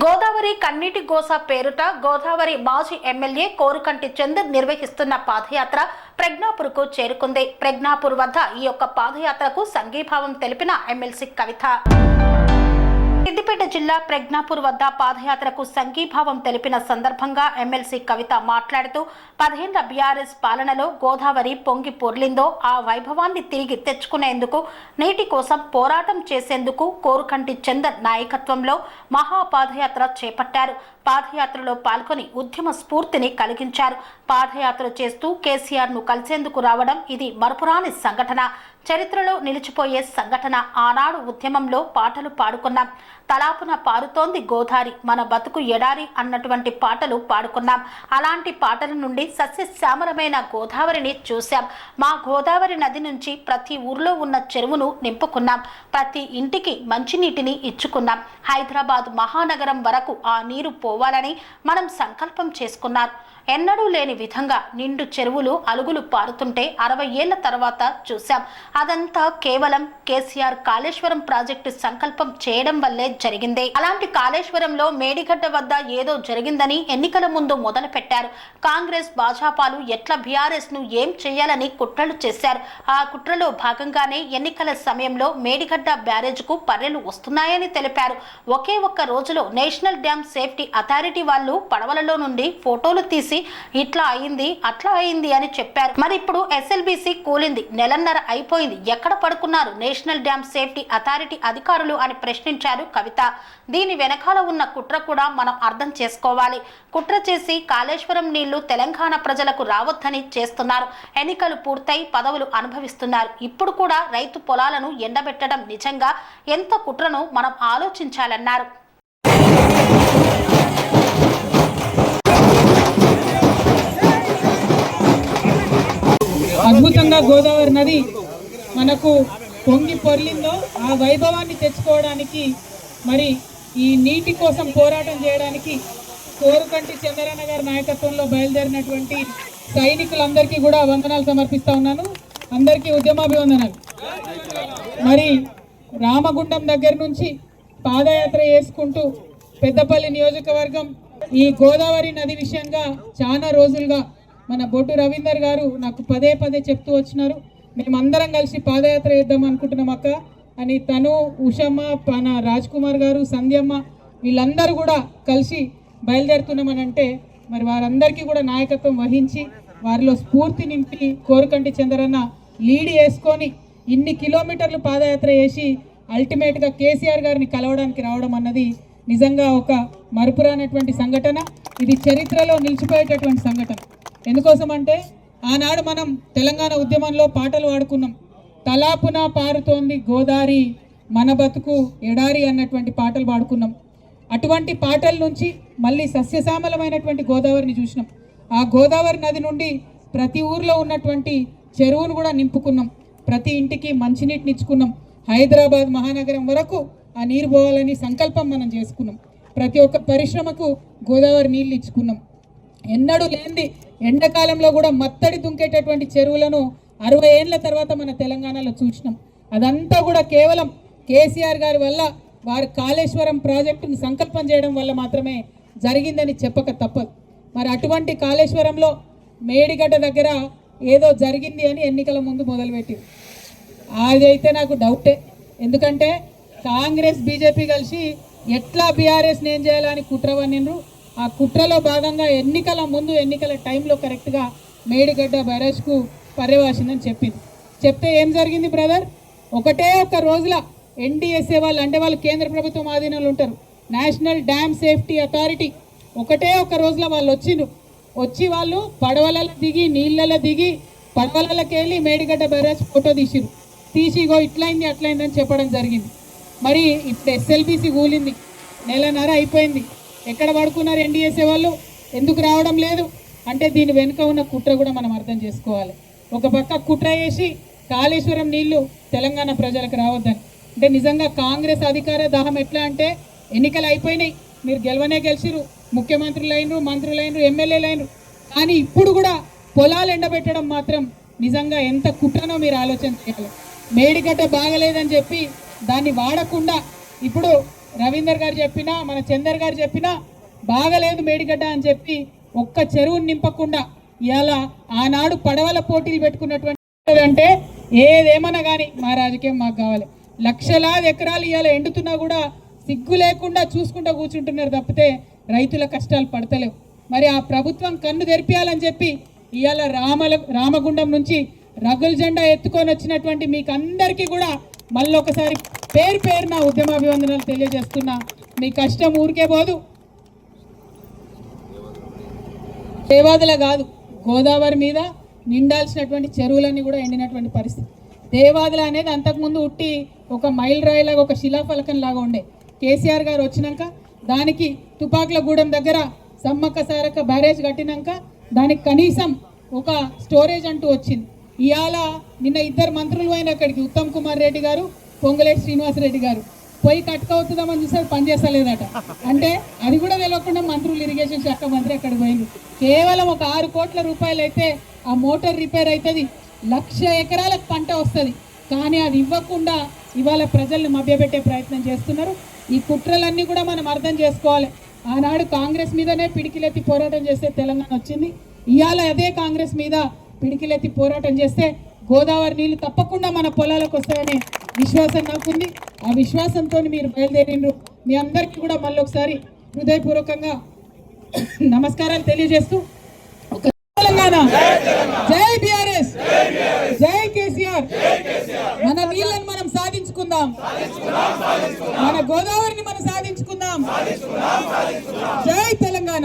గోదావరి కన్నీటి గోస పేరుట గోదావరి మాజీ ఎమ్మెల్యే కోరుకంటి చందర్ నిర్వహిస్తున్న పాదయాత్ర ప్రజ్ఞాపూర్కు చేరుకుంది. ప్రజ్ఞాపూర్ వద్ద ఈ యొక్క పాదయాత్రకు సంఘీభావం తెలిపిన ఎమ్మెల్సీ కవిత. సిద్దిపేట జిల్లా ప్రజ్ఞాపూర్ వద్ద పాదయాత్రకు సంఘీభావం తెలిపిన సందర్భంగా ఎమ్మెల్సీ కవిత మాట్లాడుతూ పదిహేనుల బీఆర్ఎస్ పాలనలో గోదావరి పొంగి పొర్లిందో ఆ వైభవాన్ని తిరిగి తెచ్చుకునేందుకు నీటి కోసం పోరాటం చేసేందుకు కోరుకంటి చందర్ నాయకత్వంలో మహాపాదయాత్ర చేపట్టారు. పాదయాత్రలో పాల్గొని ఉద్యమ స్ఫూర్తిని కలిగించారు. పాదయాత్ర చేస్తూ కేసీఆర్ను కలిసేందుకు రావడం ఇది మరపురాని సంఘటన. చరిత్రలో నిలిచిపోయే సంఘటన. ఆనాడు ఉద్యమంలో పాటలు పాడుకున్నాం. తలాపున పారుతోంది గోదారి మన బతుకు ఎడారి అన్నటువంటి పాటలు పాడుకున్నాం. అలాంటి పాటల నుండి సస్యశ్యామలమైన గోదావరిని చూశాం. మా గోదావరి నది నుంచి ప్రతి ఊర్లో ఉన్న చెరువును నింపుకున్నాం. ప్రతి ఇంటికి మంచినీటిని ఇచ్చుకున్నాం. హైదరాబాద్ మహానగరం వరకు ఆ నీరు పోవాలని మనం సంకల్పం చేసుకున్నాం. ఎన్నడూ లేని విధంగా నిండు చెరువులు అలుగులు పారుతుంటే అరవై ఏళ్ళ తర్వాత చూశాం. అదంతా కేవలం కేసీఆర్ కాళేశ్వరం ప్రాజెక్టు సంకల్పం చేయడం వల్లే జరిగింది. అలాంటి కాళేశ్వరంలో మేడిగడ్డ వద్ద ఏదో జరిగిందని ఎన్నికల ముందు మొదలు పెట్టారు కాంగ్రెస్ భాజపాలు ఎట్లా బీఆర్ఎస్ను ఏం చేయాలని కుట్రలు చేశారు. ఆ కుట్రలో భాగంగానే ఎన్నికల సమయంలో మేడిగడ్డ బ్యారేజ్కు పర్రెలు వస్తున్నాయని తెలిపారు. ఒకే ఒక్క రోజులో నేషనల్ డ్యామ్ సేఫ్టీ అథారిటీ వాళ్ళు పడవలలో నుండి ఫోటోలు తీసి ఇట్లా అయింది అట్లా అయింది అని చెప్పారు. మరి ఇప్పుడు ఎస్ఎల్బిసి కూలింది. నెలన్నర అయిపోయింది. ఎక్కడ పడుకున్నారు? నేషనల్ డ్యామ్ సేఫ్టీ అథారిటీ అధికారులు అని ప్రశ్నించారు కవిత. దీని వెనకాల ఉన్న కుట్ర కూడా మనం అర్థం చేసుకోవాలి. కుట్ర చేసి కాళేశ్వరం నీళ్ళు తెలంగాణ ప్రజలకు రావద్దని చేస్తున్నారు. ఎన్నికలు పూర్తయి పదవులు అనుభవిస్తున్నారు. ఇప్పుడు కూడా రైతు పొలాలను ఎండబెట్టడం నిజంగా ఎంత కుట్రను మనం ఆలోచించాలన్నారు. అద్భుతంగా గోదావరి నది మనకు పొంగి పొర్లిందో ఆ వైభవాన్ని తెచ్చుకోవడానికి మరి ఈ నీటి కోసం పోరాటం చేయడానికి కోరుకంటి చంద్రన్న గారి నాయకత్వంలో బయలుదేరినటువంటి సైనికులందరికీ కూడా వందనాలు సమర్పిస్తా ఉన్నాను. అందరికీ ఉద్యమాభివందనాలు. మరి రామగుండం దగ్గర నుంచి పాదయాత్ర చేసుకుంటూ పెద్దపల్లి నియోజకవర్గం ఈ గోదావరి నది విషయంగా చాలా రోజులుగా మన బొట్టు రవీందర్ గారు నాకు పదే పదే చెప్తూ వచ్చినారు. మేమందరం కలిసి పాదయాత్ర చేద్దాం అనుకుంటున్నాం అక్క. అని తను ఉషమ్మ మన రాజ్ కుమార్ గారు సంధ్యమ్మ వీళ్ళందరూ కూడా కలిసి బయలుదేరుతున్నామని అంటే మరి వారందరికీ కూడా నాయకత్వం వహించి వారిలో స్ఫూర్తి నింపి కోరుకంటి చంద్రన్న లీడ్ వేసుకొని ఇన్ని కిలోమీటర్లు పాదయాత్ర చేసి అల్టిమేట్గా కేసీఆర్ గారిని కలవడానికి రావడం అన్నది నిజంగా ఒక మరుపురానటువంటి సంఘటన. ఇది చరిత్రలో నిలిచిపోయేటటువంటి సంఘటన. ఎందుకోసం అంటే ఆనాడు మనం తెలంగాణ ఉద్యమంలో పాటలు పాడుకున్నాం తలాపున పారుతోంది గోదారి మన బతుకు ఎడారి అన్నటువంటి పాటలు పాడుకున్నాం. అటువంటి పాటల నుంచి మళ్ళీ సస్యశ్యామలమైనటువంటి గోదావరిని చూసినాం. ఆ గోదావరి నది నుండి ప్రతి ఊర్లో ఉన్నటువంటి చెరువును కూడా నింపుకున్నాం. ప్రతి ఇంటికి మంచినీటిని ఇచ్చుకున్నాం. హైదరాబాద్ మహానగరం వరకు ఆ నీరు పోవాలని సంకల్పం మనం చేసుకున్నాం. ప్రతి ఒక్క పరిశ్రమకు గోదావరి నీళ్ళు ఇచ్చుకున్నాం. ఎన్నడూ లేనిది ఎండాకాలంలో కూడా మత్తడి దుంకేటటువంటి చెరువులను అరవై ఏళ్ళ తర్వాత మన తెలంగాణలో చూసినాం. అదంతా కూడా కేవలం కేసీఆర్ గారి వల్ల వారు కాళేశ్వరం ప్రాజెక్టును సంకల్పం చేయడం వల్ల మాత్రమే జరిగిందని చెప్పక తప్పదు. మరి అటువంటి కాళేశ్వరంలో మేడిగడ్డ దగ్గర ఏదో జరిగింది అని ఎన్నికల ముందు మొదలుపెట్టింది అది అయితే నాకు డౌటే. ఎందుకంటే కాంగ్రెస్ బీజేపీ కలిసి ఎట్లా బీఆర్ఎస్ ఏం చేయాలని కుట్ర ఆ కుట్రలో భాగంగా ఎన్నికల ముందు ఎన్నికల టైంలో కరెక్ట్గా మేడిగడ్డ బ్యారేజ్కు పర్యవాసిందని చెప్పింది. చెప్తే ఏం జరిగింది బ్రదర్? ఒకటే ఒక రోజుల ఎన్డీఎస్ఏ వాళ్ళు అంటే వాళ్ళు కేంద్ర ప్రభుత్వం ఆధీనంలో ఉంటారు. National dam safety authority. ఒకటే ఒక రోజులో వాళ్ళు వచ్చిండ్రు. వచ్చి వాళ్ళు పడవలలో దిగి నీళ్ళలో దిగి పడవలలోకి వెళ్ళి మేడిగడ్డ బ్యారేజ్ ఫోటో తీసిరు తీసిగో ఇట్లయింది అట్లయిందని చెప్పడం జరిగింది. మరి ఇప్పుడు ఎస్ఎల్బిసి కూలింది. నెలన్నర అయిపోయింది. ఎక్కడ పడుకున్నారు ఎన్డీఎస్ఏ వాళ్ళు ఎందుకు రావడం లేదు? అంటే దీని వెనుక ఉన్న కుట్ర కూడా మనం అర్థం చేసుకోవాలి. ఒక పక్క కుట్ర వేసి కాళేశ్వరం నీళ్ళు తెలంగాణ ప్రజలకు రావద్దని. అంటే నిజంగా కాంగ్రెస్ అధికార దాహం ఎట్లా అంటే ఎన్నికలు అయిపోయినాయి. మీరు గెలవనే గెలిచిరు ముఖ్యమంత్రులు అయినరు మంత్రులు అయినరు ఎమ్మెల్యేలు అయినరు కానీ ఇప్పుడు కూడా పొలాలు ఎండబెట్టడం మాత్రం నిజంగా ఎంత కుట్రనో మీరు ఆలోచన చేయాలి. మేడిగడ్డ బాగలేదని చెప్పి దాన్ని వాడకుండా ఇప్పుడు రవీందర్ గారు చెప్పినా మన చందర్ గారు చెప్పినా బాగలేదు మేడిగడ్డ అని చెప్పి ఒక్క చెరువుని నింపకుండా ఇలా ఆనాడు పడవల పోటీలు పెట్టుకున్నటువంటి అంటే ఏదేమన్నా కానీ మా రాజకీయం మాకు కావాలి. లక్షలాది ఎకరాలు ఇవాళ ఎండుతున్నా కూడా సిగ్గు లేకుండా చూసుకుంటూ కూర్చుంటున్నారు తప్పితే రైతుల కష్టాలు పడతలేవు. మరి ఆ ప్రభుత్వం కన్ను తెరిపియాలని చెప్పి ఇవాళ రామల రామగుండం నుంచి రగుల్ జెండా ఎత్తుకొని వచ్చినటువంటి మీకు అందరికీ కూడా మళ్ళీ ఒకసారి పేరు పేరు నా ఉద్యమాభివందనాలు తెలియజేస్తున్నా. మీ కష్టం ఊరికే పోదు. దేవాదుల కాదు గోదావరి మీద నిండాల్సినటువంటి చెరువులన్నీ కూడా ఎండినటువంటి పరిస్థితి. దేవాదుల అనేది అంతకుముందు ఉట్టి ఒక మైల్ రాయిలాగా ఒక శిలాఫలకం లాగా ఉండే. కేసీఆర్ గారు వచ్చినాక దానికి తుపాకుల గూడెం దగ్గర సమ్మక్క సారక్క బ్యారేజ్ కట్టినాక దానికి కనీసం ఒక స్టోరేజ్ అంటూ వచ్చింది. ఇవాళ నిన్న ఇద్దరు మంత్రులు అయిన అక్కడికి. ఉత్తమ్ కుమార్ రెడ్డి గారు పొంగులేటి శ్రీనివాసరెడ్డి గారు. పోయి కట్టుకవుతుందామని చూసారు పనిచేస్తలేదట. అంటే అది కూడా తెలియకుండా మంత్రులు ఇరిగేషన్ శాఖ మంత్రి అక్కడ పోయింది కేవలం ఒక ఆరు కోట్ల రూపాయలు అయితే ఆ మోటార్ రిపేర్ అవుతుంది లక్ష ఎకరాలకు పంట వస్తుంది. కానీ అది ఇవ్వకుండా ఇవాళ ప్రజల్ని మభ్యపెట్టే ప్రయత్నం చేస్తున్నారు. ఈ కుట్రలన్నీ కూడా మనం అర్థం చేసుకోవాలి. ఆనాడు కాంగ్రెస్ మీదనే పిడికిలెత్తి పోరాటం చేస్తే తెలంగాణ వచ్చింది. ఇవాళ అదే కాంగ్రెస్ మీద పిడికిలెత్తి పోరాటం చేస్తే గోదావరి నీళ్ళు తప్పకుండా మన పొలాలకు వస్తాయని విశ్వాసం నాకుంది ఆ విశ్వాసంతో మీరు బయలుదేరిండ్రు. మీ అందరికీ కూడా మళ్ళీ ఒకసారి హృదయపూర్వకంగా నమస్కారాలు తెలియజేస్తూ ఒక తెలంగాణ. జై బిఆర్ఎస్. జై కేసీఆర్. మన నీళ్ళని మనం సాధించుకుందాం. మన గోదావరిని మనం సాధించుకుందాం. జై తెలంగాణ.